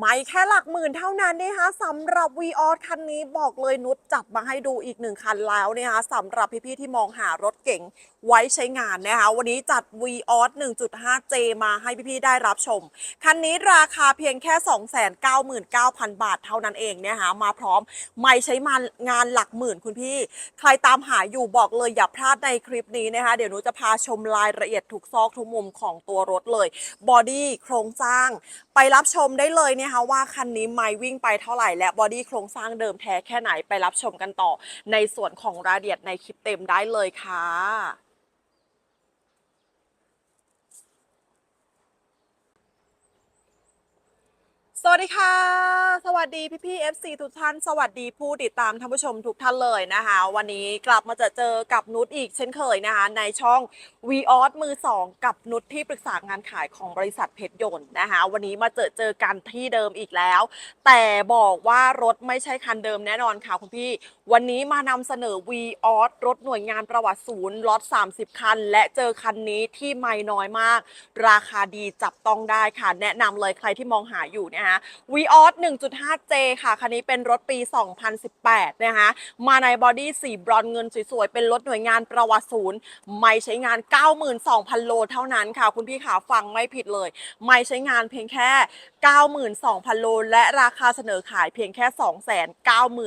ไม่แค่หลักหมื่นเท่านั้นนะคะสำหรับ v ีออสคันนี้บอกเลยนุชจับมาให้ดูอีกหนึ่งคันแล้วนะคะสำหรับพี่ๆที่มองหารถเก๋งไว้ใช้งานนะคะวันนี้จัด v ีออส 1.5J มาให้พี่ๆได้รับชม คันนี้ราคาเพียงแค่ 299,000 บาทเท่านั้นเองนะคะมาพร้อมไม่ใช้มางานหลักหมื่นคุณพี่ ใครตามหาอยู่บอกเลยอย่าพลาดในคลิปนี้นะคะเดี๋ยวหนูจะพาชมรายละเอียดทุกซอกทุกมุมของตัวรถเลยบอดี้โครงสร้างไปรับชมได้เลยนะคะว่าคันนี้ไม่วิ่งไปเท่าไหร่และบอดี้โครงสร้างเดิมแท้แค่ไหนไปรับชมกันต่อ ในส่วนของรายละเอียดในคลิปเต็มได้เลยค่ะ สวัสดีค่ะ สวัสดีพี่พี่ FC ทุกท่าน สวัสดีผู้ติดตามท่านผู้ชมทุกท่านเลยนะคะ วันนี้กลับมาเจอเจอกับนุชอีกเช่นเคยนะคะ ในช่อง v ีออสมือ 2 กับนุชที่ปรึกษางานขายของบริษัทเพชรยนต์นะคะ วันนี้มาเจอเจอกันที่เดิมอีกแล้ว แต่บอกว่ารถไม่ใช่คันเดิมแน่นอนค่ะคุณพี่ วันนี้มานำเสนอ v ีออสรถหน่วยงานประวัติศูนย์ล็อต30 คัน และเจอคันนี้ที่ไม่น้อยมาก ราคาดีจับต้องได้ค่ะ แนะนำเลยใครที่มองหาอยู่นะคะวีออส 1.5J ค่ะ คันนี้เป็นรถปี 2018 นะคะ มาในบอดี้สีบรอนเงินสวยๆ เป็นรถหน่วยงานประวัติศูนย์ ไม่ใช้งาน 92,000 โลเท่านั้นค่ะ คุณพี่ขาฟังไม่ผิดเลย ไม่ใช้งานเพียงแค่ 92,000 โล และราคาเสนอขายเพียงแค่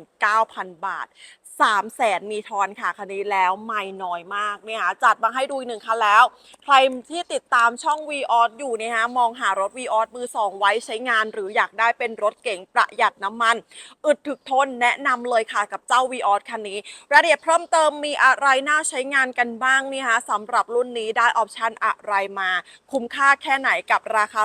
299,000 บาท 3 0 0แสนมีทอนค่ะคันนี้แล้วไม่น้อยมากเนี่ยค่ะจัดมาให้ดูอีกหนึ่งคันแล้ว ใครที่ติดตามช่อง v ีออสอยู่เนยฮะมองหารถ v ีออสมือสองไว้ใช้งาน หรืออยากได้เป็นรถเก๋งประหยัดน้ำมัน อึดถึกทนแนะนำเลยค่ะกับเจ้า v ีออสคันนี้รายละเอียดเพิ่มเติมมีอะไรน่าใช้งานกันบ้างนี่ฮะสำหรับรุ่นนี้ได้ออปชันอะไรมา คุ้มค่าแค่ไหนกับราคา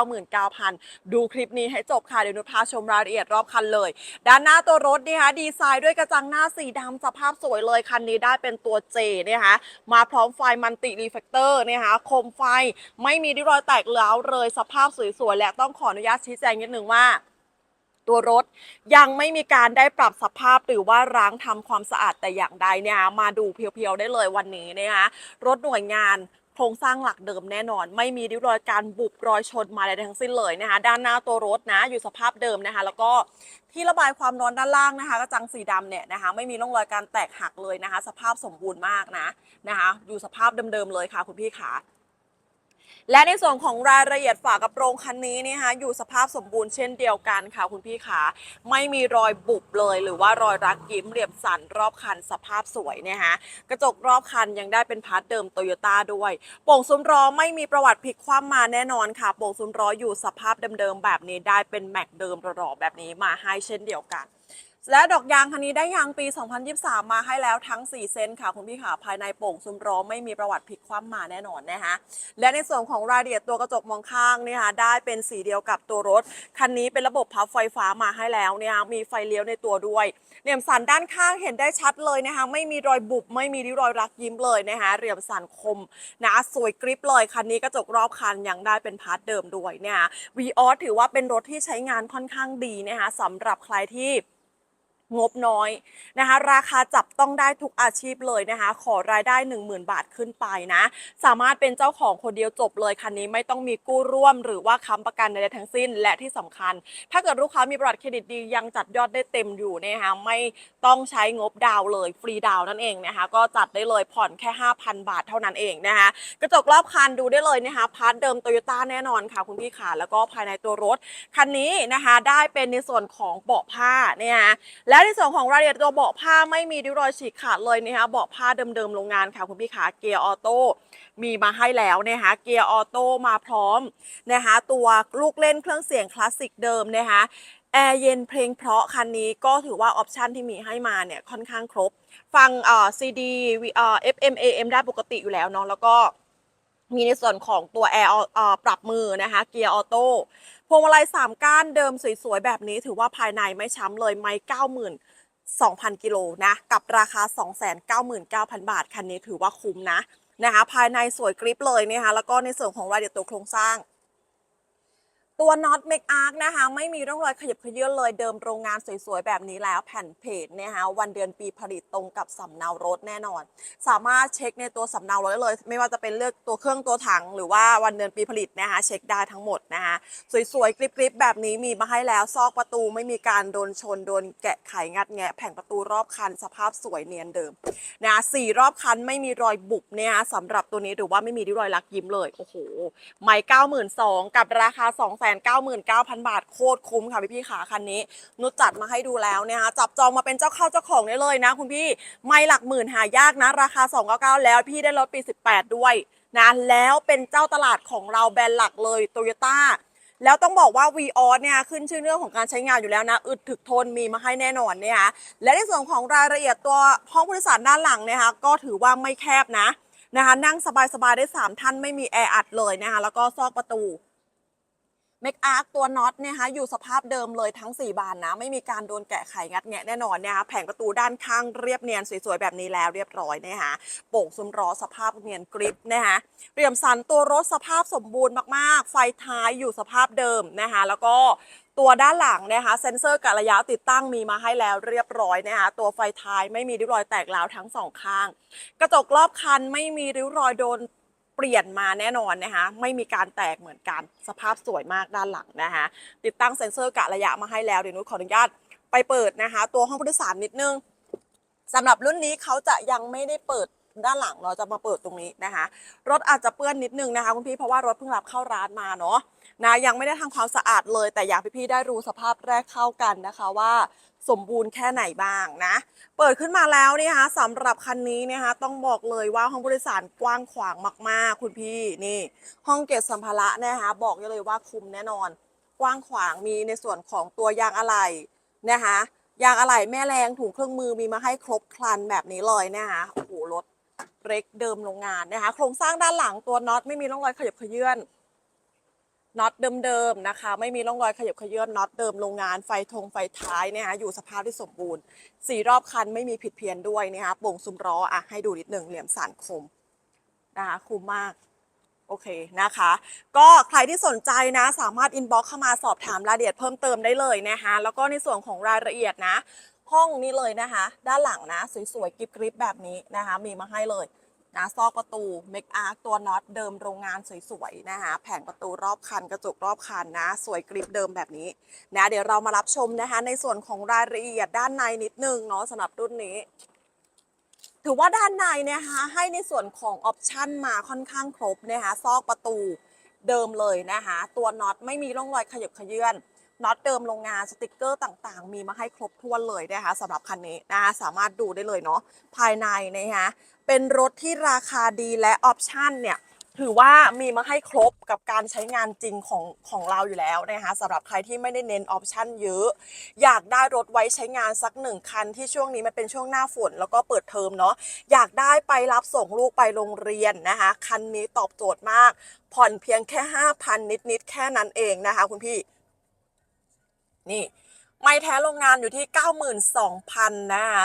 299,000 ดูคลิปนี้ให้จบค่ะเดี๋ยวนุชพาชมรายละเอียดรอบคันเลย ด้านหน้าตัวรถนะคะดีไซน์ด้วยกระจังหน้าสีดำสภาพสวยเลยคันนี้ได้เป็นตัว J นะคะมาพร้อมไฟมันติรีเฟกเตอร์นะคะโคมไฟไม่มีริ้วรอยแตกร้าวเลยสภาพสวยๆ และต้องขออนุญาตชี้แจงนิดนึงว่าตัวรถยังไม่มีการได้ปรับสภาพหรือว่าร้างทำความสะอาดแต่อย่างใดเนี่ยมาดูเพียวๆได้เลยวันนี้นะคะรถหน่วยงาน ครงสร้างหลักเดิมแน่นอน ไม่มีริ้วรอยการบุบรอยชนมาใดทั้งสิ้นเลยนะคะ ด้านหน้าตัวรถนะอยู่สภาพเดิมนะคะ แล้วก็ที่ระบายความร้อนด้านล่างนะคะกระจังสีดำเนี่ยนะคะ ไม่มีร่องรอยการแตกหักเลยนะคะ สภาพสมบูรณ์มากนะนะคะ อยู่สภาพเดิมๆเลยค่ะคุณพี่ขา และในส่วนของรายละเอียดฝากระโปรงคันนี้นะคะอยู่สภาพสมบูรณ์เช่นเดียวกันค่ะคุณพี่ขาไม่มีรอยบุบเลย หรือว่ารอยรักยิ้มเหลี่ยมสันรอบคันสภาพสวยนะคะกระจกรอบคันยังได้เป็นพาร์ทเดิมโตโยต้าด้วยโป่งซุ้มล้อไม่มีประวัติพลิกคว่ำมาแน่นอนค่ะโป่งซุ้มล้ออยู่สภาพเดิมๆแบบนี้ได้เป็นแม็กเดิมหล่อๆแบบนี้มาให้เช่นเดียวกัน และดอกยางคันนี้ได้ยางปี 2023 มาให้แล้วทั้ง 4เส้นค่ะ คุณพี่ขาภายในโป่งซุ้มล้อไม่มีประวัติพลิกคว่ำมาแน่นอนนะคะและในส่วนของรายละเอียดตัวกระจกมองข้างเนี่ยค่ะได้เป็นสีเดียวกับตัวรถ คันนี้เป็นระบบพับไฟฟ้ามาให้แล้วเนี่ยมีไฟเลี้ยวในตัวด้วยเหลี่ยมสันด้านข้างเห็นได้ชัดเลยนะคะไม่มีรอยบุบไม่มีริ้วรอยรักยิ้มเลยนะคะเหลี่ยมสันคมนะสวยกริบเลยคันนี้กระจกรอบคันยังได้เป็นพาร์ทเดิมด้วยเนี่ยวีออสถือว่าเป็นรถที่ใช้งานค่อนข้างดีนะคะสำหรับใครที่ งบน้อยนะคะ ราคาจับต้องได้ทุกอาชีพเลยนะคะ ขอรายได้ 10,000 บาทขึ้นไปนะ สามารถเป็นเจ้าของคนเดียวจบเลยคันนี้ไม่ต้องมีกู้ร่วม หรือว่าค้ำประกันใดๆทั้งสิ้น และที่สำคัญ ถ้าเกิดลูกค้ามีประวัติเครดิตดียังจัดยอดได้เต็มอยู่นะคะไม่ต้องใช้งบดาวเลยฟรีดาวนั่นเองนะคะก็จัดได้เลยผ่อนแค่ 5,000 บาทเท่านั้นเองนะคะกระจกรอบคันดูได้เลยนะคะพาร์ทเดิมโตโยต้าแน่นอนค่ะคุณพี่ขาแล้วก็ภายในตัวรถคันนี้นะคะได้เป็นในส่วนของเบาะผ้าเนี่ยและในส่วนของรายละเอียดตัวเบาะผ้าไม่มีริ้วรอยฉีกขาดเลยนะคะเบาะผ้าเดิมๆโรงงานค่ะคุณพี่ขาเกียร์ออโต้มีมาให้แล้วนะคะเกียร์ออโต้มาพร้อมนะคะตัวลูกเล่นเครื่องเสียงคลาสสิกเดิมนะคะแอร์เย็นเพลงเพราะคันนี้ก็ถือว่าออปชันที่มีให้มาเนี่ยค่อนข้างครบ ฟังเอ่อซีดีเอ่อ FM AM ได้ปกติอยู่แล้วเนาะแล้วก็ มีในส่วนของตัวแอร์ปรับมือนะคะเกียร์ออโต้พวงมาลัย3ก้านเดิมสวยๆ แบบนี้ถือว่าภายในไม่ช้ำเลยไม่92,000 กิโลนะกับราคา 299,000 บาท คันนี้ถือว่าคุ้มนะนะคะภายในสวยกริปเลยนะคะแล้วก็ในส่วนของรายละเอียดตัวโครงสร้าง ตัวน็อตเมกอาร์นะคะไม่มีร่องรอยขยับเขยื้อนเลยเดิมโรงงานสวยๆ แบบนี้แล้วแผ่นเพจนะคะวันเดือนปีผลิตตรงกับสำเนารถแน่นอน สามารถเช็คในตัวสำเนารถได้เลย ไม่ว่าจะเป็นเลือกตัวเครื่องตัวถัง หรือว่าวันเดือนปีผลิตนะคะเช็คได้ทั้งหมดนะคะสวยๆกริบๆแบบนี้มีมาให้แล้วซอกประตูไม่มีการโดนชนโดนแกะไขงัดแงะแผงประตูรอบคันสภาพสวยเนียนเดิมนะสี่รอบคันไม่มีรอยบุบเนี่ยสำหรับตัวนี้หรือว่าไม่มีริ้วรอยลักยิ้มเลยโอ้โหไม่เก้าหมื่นสองกับราคา2 9 9 9 0 0 บาทโคตรคุ้มค่ะพี่พี่ขาคันนี้ นุชจัดมาให้ดูแล้วเนี่ยจับจองมาเป็นเจ้าเข้าเจ้าของได้เลยนะ คุณพี่ไม่หลักหมื่นหายากนะ ราคา 299 แล้วพี่ได้รถปี 18 ด้วยนะแล้วเป็นเจ้าตลาดของเราแบรนด์หลักเลยโตโยต้าแล้วต้องบอกว่า v ีออเนี่ยขึ้นชื่อเรื่องของการใช้งานอยู่แล้วนะ อึดถึกทนมีมาให้แน่นอนเนี่ยคะและในส่วนของรายละเอียดตัวห้องผู้โดยสารด้านหลังเนี่ยคะก็ถือว่าไม่แคบนะนะคะนั่งสบายๆได้ 3 ท่านไม่มีแออัดเลยนะคะแล้วก็ซอกประตู เมกอาร์คตัวน็อตเนี่ยคะอยู่สภาพเดิมเลยทั้ง 4 บานนะ ไม่มีการโดนแกะไขงัดแงะแน่นอนนะคะแผงประตูด้านข้างเรียบเนียนสวยๆ แบบนี้แล้วเรียบร้อยนะคะโป่งซุ้มล้อสภาพเนียนกริปนะคะเรียมสันตัวรถสภาพสมบูรณ์มากๆ ไฟท้ายอยู่สภาพเดิมนะคะแล้วก็ตัวด้านหลังนะคะเซ็นเซอร์กะระยะติดตั้งมีมาให้แล้วเรียบร้อยนะคะตัวไฟท้ายไม่มีริ้วรอยแตกร้าวทั้งสองข้าง กระจกรอบคันไม่มีริ้วรอยโดน ปลี่ยนมาแน่นอนนะคะ ไม่มีการแตกเหมือนกันสภาพสวยมากด้านหลังนะคะติดตั้งเซ็นเซอร์กะระยะมาให้แล้วเดี๋ยวนุขออนุญาตไปเปิดนะคะ ตัวห้องผู้โดยสารนิดนึงสำหรับรุ่นนี้เขาจะยังไม่ได้เปิด ด้านหลังเราจะมาเปิดตรงนี้นะคะ รถอาจจะเปื้อนนิดนึงนะคะคุณพี่เพราะว่ารถเพิ่งรับเข้าร้านมาเนาะนะยังไม่ได้ทำความสะอาดเลย แต่อยากพี่ๆได้รู้สภาพแรกเข้ากันนะคะว่าสมบูรณ์แค่ไหนบ้างนะ เปิดขึ้นมาแล้วนี่คะสำหรับคันนี้นะคะต้องบอกเลยว่าห้องผู้โดยสารกว้างขวางมากๆ คุณพี่นี่ ห้องเก็บสัมภาระนะคะบอกได้เลยว่าคุ้มแน่นอน กว้างขวางมีในส่วนของตัวยางอะไหล่นะคะยางอะไหล่แม่แรงถุงเครื่องมือมีมาให้ครบครันแบบนี้เลยนะคะโอ้โห เล็กเดิมโรงงานนะคะ โครงสร้างด้านหลังตัวน็อตไม่มีร่องรอยขยับขยื่นน็อตเดิมๆนะคะ ไม่มีร่องรอยขยับขยื่นน็อตเดิมโรงงานไฟทงไฟท้ายเนี่ยคะอยู่สภาพที่สมบูรณ์สี่รอบคันไม่มีผิดเพี้ยนด้วยนะคะโป่งซุ้มล้ออะให้ดูนิดหนึ่งเหลี่ยมสันคมนะคะคุ้มมากโอเคนะคะ ก็ใครที่สนใจนะ สามารถอินบ็อกเข้ามาสอบถามรายละเอียดเพิ่มเติมได้เลยนะคะ แล้วก็ในส่วนของรายละเอียดนะ ห้องนี้เลยนะคะ ด้านหลังนะสวยๆกริบๆแบบนี้นะคะ มีมาให้เลยนะซอกประตูเมกอาร์ตัวน็อตเดิมโรงงานสวยๆนะคะ แผงประตูรอบคันกระจกรอบคันนะ สวยกริบเดิมแบบนี้นะเดี๋ยวเรามารับชมนะคะ ในส่วนของรายละเอียดด้านในนิดนึงเนาะสำหรับรุ่นนี้ ถือว่าด้านในนะคะให้ในส่วนของออปชันมาค่อนข้างครบนะคะ ซอกประตูเดิมเลยนะคะ ตัวน็อตไม่มีร่องรอยขยับขยื่น น็อตเดิมโรงงานสติกเกอร์ต่างๆ มีมาให้ครบถ้วนเลยนะคะสำหรับคันนี้นะคะสามารถดูได้เลยเนาะภายในนะคะเป็นรถที่ราคาดีและออปชันเนี่ยถือว่ามีมาให้ครบกับการใช้งานจริงของของเราอยู่แล้วนะคะสำหรับใครที่ไม่ได้เน้นออปชันเยอะ อยากได้รถไว้ใช้งานสักหนึ่งคันที่ช่วงนี้มันเป็นช่วงหน้าฝนแล้วก็เปิดเทอมเนาะอยากได้ไปรับส่งลูกไปโรงเรียนนะคะ คันนี้ตอบโจทย์มาก ผ่อนเพียงแค่ 5,000 นิดๆแค่นั้นเองนะคะคุณพี่ นี่ ไม่แท้โรงงานอยู่ที่ 92,000นะคะ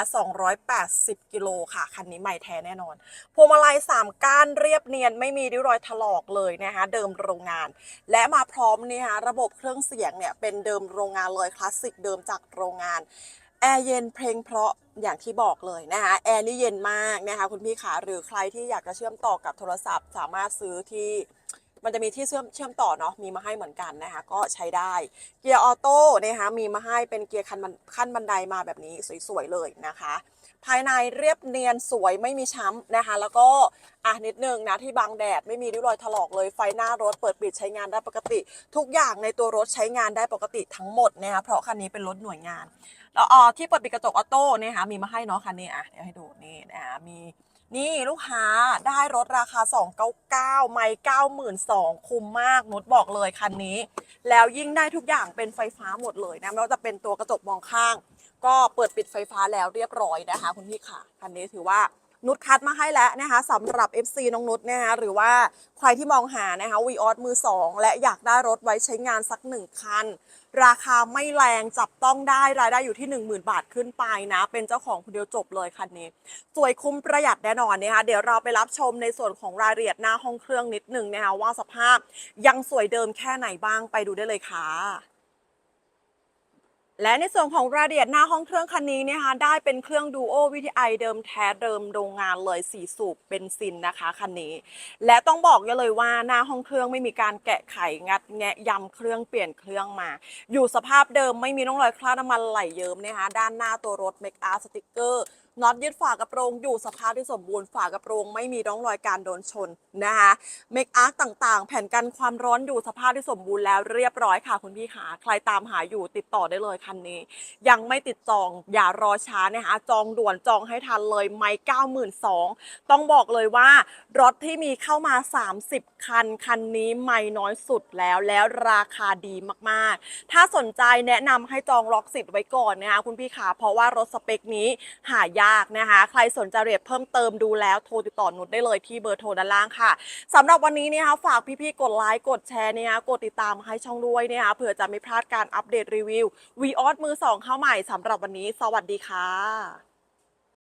280 กิโลค่ะ คันนี้ไม่แท้แน่นอน พวงมาลัย 3 ก้านเรียบเนียน ไม่มีริ้วรอยถลอกเลยนะคะ เดิมโรงงาน และมาพร้อมนี่ฮะระบบเครื่องเสียงเนี่ย เป็นเดิมโรงงานเลยคลาสสิกเดิมจากโรงงานแอร์เย็นเพลงเพราะอย่างที่บอกเลยนะคะแอร์นี่เย็นมากนะคะคุณพี่ขาหรือใครที่อยากจะเชื่อมต่อกับโทรศัพท์ สามารถซื้อที่ มันจะมีที่เชื่อมเชื่อมต่อเนาะมีมาให้เหมือนกันนะคะก็ใช้ได้ เกียร์ออโต้นะคะมีมาให้เป็นเกียร์คันบันขั้นบันไดมาแบบนี้สวยๆเลยนะคะ ภายในเรียบเนียนสวยไม่มีช้ำนะคะ แล้วก็อะนิดนึงนะที่บังแดดไม่มีริ้วรอยถลอกเลยไฟหน้ารถเปิดปิดใช้งานได้ปกติ ทุกอย่างในตัวรถใช้งานได้ปกติทั้งหมดนะคะเพราะคันนี้เป็นรถหน่วยงานแล้วอ๋อที่เปิดปิดกระจกออโต้เนี่ยค่ะมีมาให้เนาะคันนี้อะเดี๋ยวให้ดูนี่นะคะมี นี่ลูกค้าได้รถราคา 299 ไม่ 92,000 คุ้มมากนุชบอกเลยคันนี้ แล้วยิ่งได้ทุกอย่างเป็นไฟฟ้าหมดเลยนะไม่ว่าจะเป็นตัวกระจกมองข้าง ก็เปิดปิดไฟฟ้าแล้วเรียบร้อยนะคะ คุณพี่ค่ะ คันนี้ถือว่า นุชคัดมาให้แล้วนะคะสำหรับ FC น้องนุชนะคะหรือว่าใครที่มองหานะคะวีออสมือ 2 และอยากได้รถไว้ใช้งานสัก 1 คัน ราคาไม่แรงจับต้องได้รายได้อยู่ที่ 10,000 บาทขึ้นไปนะ เป็นเจ้าของคนเดียวจบเลยคันนี้ สวยคุ้มประหยัดแน่นอนนะคะเดี๋ยวเราไปรับชมในส่วนของรายละเอียดหน้าห้องเครื่องนิดหนึ่งนะคะว่าสภาพยังสวยเดิมแค่ไหนบ้างไปดูได้เลยค่ะ และในส่วนของรายละเอียดหน้าห้องเครื่องคันนี้นะคะได้เป็นเครื่องดูโอวิทีไอเดิมแท้เดิมโรงงานเลยสีสูบเบนซินนะคะคันนี้ และต้องบอกกันเลยว่าหน้าห้องเครื่องไม่มีการแกะไขงัดแงะยำเครื่องเปลี่ยนเครื่องมา อยู่สภาพเดิมไม่มีร่องรอยคราบน้ำมันไหลเยิ้มนะคะด้านหน้าตัวรถเมคอาร์สติกเกอร์ น็อตยึดฝากระโปรงอยู่สภาพที่สมบูรณ์ฝากระโปรงไม่มีร่องรอยการโดนชนนะคะเมกอาร์ต่างๆ แผ่นกันความร้อนอยู่สภาพที่สมบูรณ์แล้วเรียบร้อยค่ะคุณพี่ขาใครตามหาอยู่ติดต่อได้เลยคันนี้ ยังไม่ติดจองอย่ารอช้านะคะจองด่วนจองให้ทันเลยไม่เก้าหมื่นสองต้องบอกเลยว่ารถที่มีเข้ามา 30 คัน คันนี้ไม่น้อยสุดแล้วแล้วราคาดีมากๆ ถ้าสนใจแนะนำให้จองล็อกสิทธิ์ไว้ก่อนนะคะคุณพี่ขาเพราะว่ารถสเปคนี้หายากนะคะ ใครสนใจเรียดเพิ่มเติมดูแล้วโทรติดต่อนุชได้เลยที่เบอร์โทรด้านล่างค่ะสำหรับวันนี้นะคะฝากพี่ๆกดไลค์กดแชร์นะคะกดติดตามให้ช่องด้วยนะคะเผื่อจะไม่พลาดการอัปเดตรีวิววีออสมือสองเข้าใหม่สำหรับวันนี้ สวัสดีค่ะ